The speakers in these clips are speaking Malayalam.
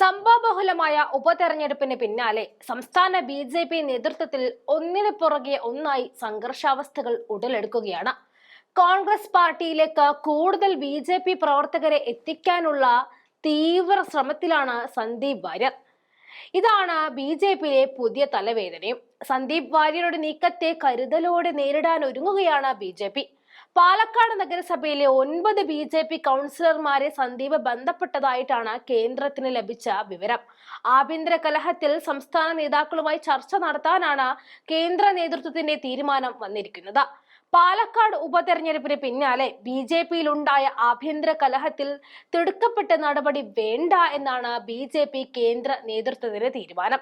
സംഭവബഹുലമായ ഉപതെരഞ്ഞെടുപ്പിന് പിന്നാലെ സംസ്ഥാന ബി ജെ പി നേതൃത്വത്തിൽ ഒന്നിനു പുറകെ ഒന്നായി സംഘർഷാവസ്ഥകൾ ഉടലെടുക്കുകയാണ്. കോൺഗ്രസ് പാർട്ടിയിലേക്ക് കൂടുതൽ ബി ജെ പി പ്രവർത്തകരെ എത്തിക്കാനുള്ള തീവ്ര ശ്രമത്തിലാണ് സന്ദീപ് വാര്യർ. ഇതാണ് ബി ജെ പിയിലെ പുതിയ തലവേദനയും. സന്ദീപ് വാര്യരുടെ നീക്കത്തെ കരുതലോടെ നേരിടാൻ ഒരുങ്ങുകയാണ് ബി ജെ പി. പാലക്കാട് നഗരസഭയിലെ ഒൻപത് ബി ജെ പി കൗൺസിലർമാരെ സന്ദീപ് ബന്ധപ്പെട്ടതായിട്ടാണ് കേന്ദ്രത്തിന് ലഭിച്ച വിവരം. ആഭ്യന്തര കലഹത്തിൽ സംസ്ഥാന നേതാക്കളുമായി ചർച്ച നടത്താനാണ് കേന്ദ്ര നേതൃത്വത്തിന്റെ തീരുമാനം വന്നിരിക്കുന്നത്. പാലക്കാട് ഉപതെരഞ്ഞെടുപ്പിന് പിന്നാലെ ബി ജെ പിയിലുണ്ടായ ആഭ്യന്തര കലഹത്തിൽ തിടുക്കപ്പെട്ട നടപടി വേണ്ട എന്നാണ് ബി ജെ പി കേന്ദ്ര നേതൃത്വത്തിന്റെ തീരുമാനം.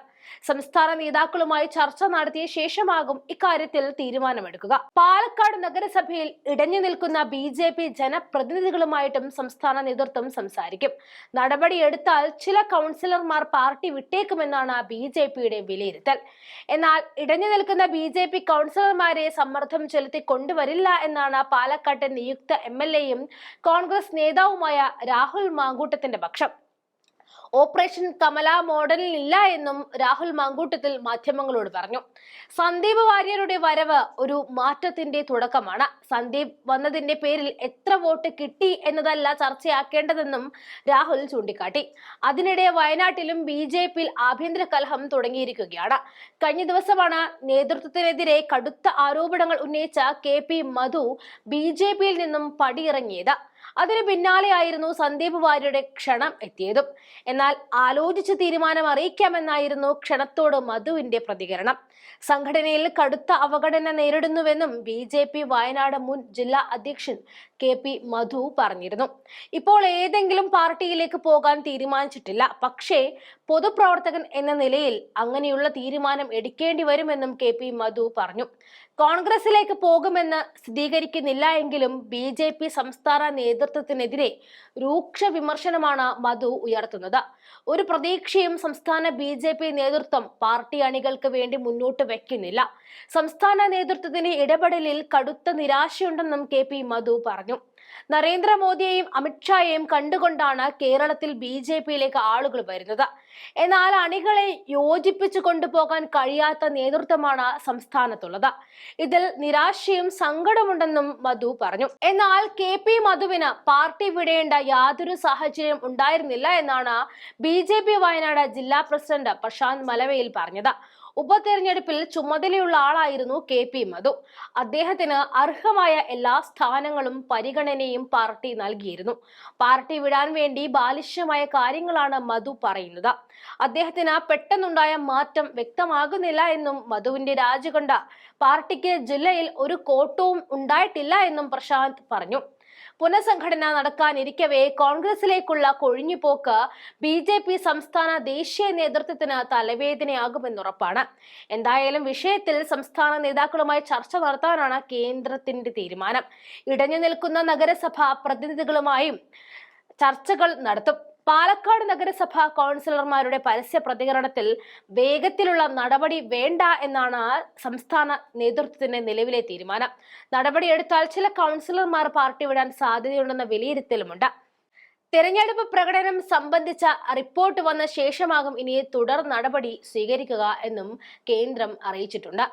സംസ്ഥാന നേതാക്കളുമായി ചർച്ച നടത്തിയ ശേഷമാകും ഇക്കാര്യത്തിൽ തീരുമാനമെടുക്കുക. പാലക്കാട് നഗരസഭയിൽ ഇടഞ്ഞു നിൽക്കുന്ന ബി ജെ പി ജനപ്രതിനിധികളുമായിട്ടും സംസ്ഥാന നേതൃത്വം സംസാരിക്കും. നടപടിയെടുത്താൽ ചില കൗൺസിലർമാർ പാർട്ടി വിട്ടേക്കുമെന്നാണ് ബി ജെ പിയുടെ വിലയിരുത്തൽ. എന്നാൽ ഇടഞ്ഞു നിൽക്കുന്ന ബി ജെ പി കൗൺസിലർമാരെ സമ്മർദ്ദം ചെലുത്തി കൊണ്ടുവരില്ല എന്നാണ് പാലക്കാട്ടെ നിയുക്ത എം കോൺഗ്രസ് നേതാവുമായ രാഹുൽ മാങ്കൂട്ടത്തിന്റെ പക്ഷം. ഓപ്പറേഷൻ കമല മോഡലിൽ ഇല്ല എന്നും രാഹുൽ മാങ്കൂട്ടത്തിൽ മാധ്യമങ്ങളോട് പറഞ്ഞു. സന്ദീപ് വാര്യരുടെ വരവ് ഒരു മാറ്റത്തിന്റെ തുടക്കമാണ്. സന്ദീപ് വന്നതിന്റെ പേരിൽ എത്ര വോട്ട് കിട്ടി എന്നതല്ല ചർച്ചയാക്കേണ്ടതെന്നും രാഹുൽ ചൂണ്ടിക്കാട്ടി. അതിനിടെ വയനാട്ടിലും ബി ജെ പിയിൽ ആഭ്യന്തര കലഹം തുടങ്ങിയിരിക്കുകയാണ്. കഴിഞ്ഞ ദിവസമാണ് നേതൃത്വത്തിനെതിരെ കടുത്ത ആരോപണങ്ങൾ ഉന്നയിച്ച K P Madhu B J പിയിൽ നിന്നും പടിയിറങ്ങിയത്. അതിന് പിന്നാലെയായിരുന്നു സന്ദീപ് വാര്യരുടെ ക്ഷണം എത്തിയതും. എന്നാൽ ആലോചിച്ച് തീരുമാനം അറിയിക്കാമെന്നായിരുന്നു ക്ഷണത്തോട് മധുവിന്റെ പ്രതികരണം. സംഘടനയിൽ കടുത്ത അവഗണന നേരിടുന്നുവെന്നും ബി ജെ പി വയനാട് മുൻ ജില്ലാ അധ്യക്ഷൻ കെ പി മധു പറഞ്ഞിരുന്നു. ഇപ്പോൾ ഏതെങ്കിലും പാർട്ടിയിലേക്ക് പോകാൻ തീരുമാനിച്ചിട്ടില്ല. പക്ഷേ പൊതുപ്രവർത്തകൻ എന്ന നിലയിൽ അങ്ങനെയുള്ള തീരുമാനം എടുക്കേണ്ടി വരുമെന്നും കെ പി മധു പറഞ്ഞു. കോൺഗ്രസിലേക്ക് പോകുമെന്ന് സ്ഥിരീകരിക്കുന്നില്ല എങ്കിലും ബി ജെ പി സംസ്ഥാന നേതൃത്വത്തിനെതിരെ രൂക്ഷ വിമർശനമാണ് മധു ഉയർത്തുന്നത്. ഒരു പ്രതീക്ഷയും സംസ്ഥാന ബി ജെ പി നേതൃത്വം പാർട്ടി അണികൾക്ക് വേണ്ടി മുന്നോട്ട് വെക്കുന്നില്ല. സംസ്ഥാന നേതൃത്വത്തിന്റെ ഇടപെടലിൽ കടുത്ത നിരാശയുണ്ടെന്നും കെ പി മധു പറഞ്ഞു. നരേന്ദ്രമോദിയെയും അമിത്ഷായെയും കണ്ടുകൊണ്ടാണ് കേരളത്തിൽ ബി ജെ പിയിലേക്ക് ആളുകൾ വരുന്നത്. എന്നാൽ അണികളെ യോജിപ്പിച്ചു കൊണ്ടുപോകാൻ കഴിയാത്ത നേതൃത്വമാണ് സംസ്ഥാനത്തുള്ളത്. ഇതിൽ നിരാശയും സങ്കടമുണ്ടെന്നും മധു പറഞ്ഞു. എന്നാൽ കെ പി മധുവിന് പാർട്ടി വിടേണ്ട യാതൊരു സാഹചര്യം ഉണ്ടായിരുന്നില്ല എന്നാണ് ബി ജെ പി വയനാട് ജില്ലാ പ്രസിഡന്റ് പ്രശാന്ത് മലവയിൽ പറഞ്ഞത്. ഉപതെരഞ്ഞെടുപ്പിൽ ചുമതലയുള്ള ആളായിരുന്നു കെ പി മധു. അദ്ദേഹത്തിന് അർഹമായ എല്ലാ സ്ഥാനങ്ങളും പരിഗണനയും പാർട്ടി നൽകിയിരുന്നു. പാർട്ടി വിടാൻ വേണ്ടി ബാലിശ്യമായ കാര്യങ്ങളാണ് മധു പറയുന്നത്. അദ്ദേഹത്തിന് പെട്ടെന്നുണ്ടായ മാറ്റം വ്യക്തമാകുന്നില്ല എന്നും മധുവിന്റെ രാജി കൊണ്ട പാർട്ടിക്ക് ജില്ലയിൽ ഒരു കോട്ടവും ഉണ്ടായിട്ടില്ല എന്നും പ്രശാന്ത് പറഞ്ഞു. പുനഃസംഘടന നടക്കാനിരിക്കവേ കോൺഗ്രസിലേക്കുള്ള കൊഴിഞ്ഞുപോക്ക് ബി ജെ പി സംസ്ഥാന ദേശീയ നേതൃത്വത്തിന് തലവേദനയാകുമെന്നുറപ്പാണ്. എന്തായാലും വിഷയത്തിൽ സംസ്ഥാന നേതാക്കളുമായി ചർച്ച നടത്താനാണ് കേന്ദ്രത്തിന്റെ തീരുമാനം. ഇടഞ്ഞു നിൽക്കുന്ന നഗരസഭ പ്രതിനിധികളുമായും ചർച്ചകൾ നടത്തും. പാലക്കാട് നഗരസഭ കൗൺസിലർമാരുടെ പരസ്യ പ്രതികരണത്തിൽ വേഗത്തിലുള്ള നടപടി വേണ്ട എന്നാണ് സംസ്ഥാന നേതൃത്വത്തിന്റെ നിലവിലെ തീരുമാനം. നടപടിയെടുത്താൽ ചില കൗൺസിലർമാർ പാർട്ടി വിടാൻ സാധ്യതയുണ്ടെന്ന വിലയിരുത്തലുമുണ്ട്. തെരഞ്ഞെടുപ്പ് പ്രകടനം സംബന്ധിച്ച റിപ്പോർട്ട് വന്ന ശേഷമാകും ഇനി തുടർ നടപടി സ്വീകരിക്കുക എന്നും കേന്ദ്രം അറിയിച്ചിട്ടുണ്ട്.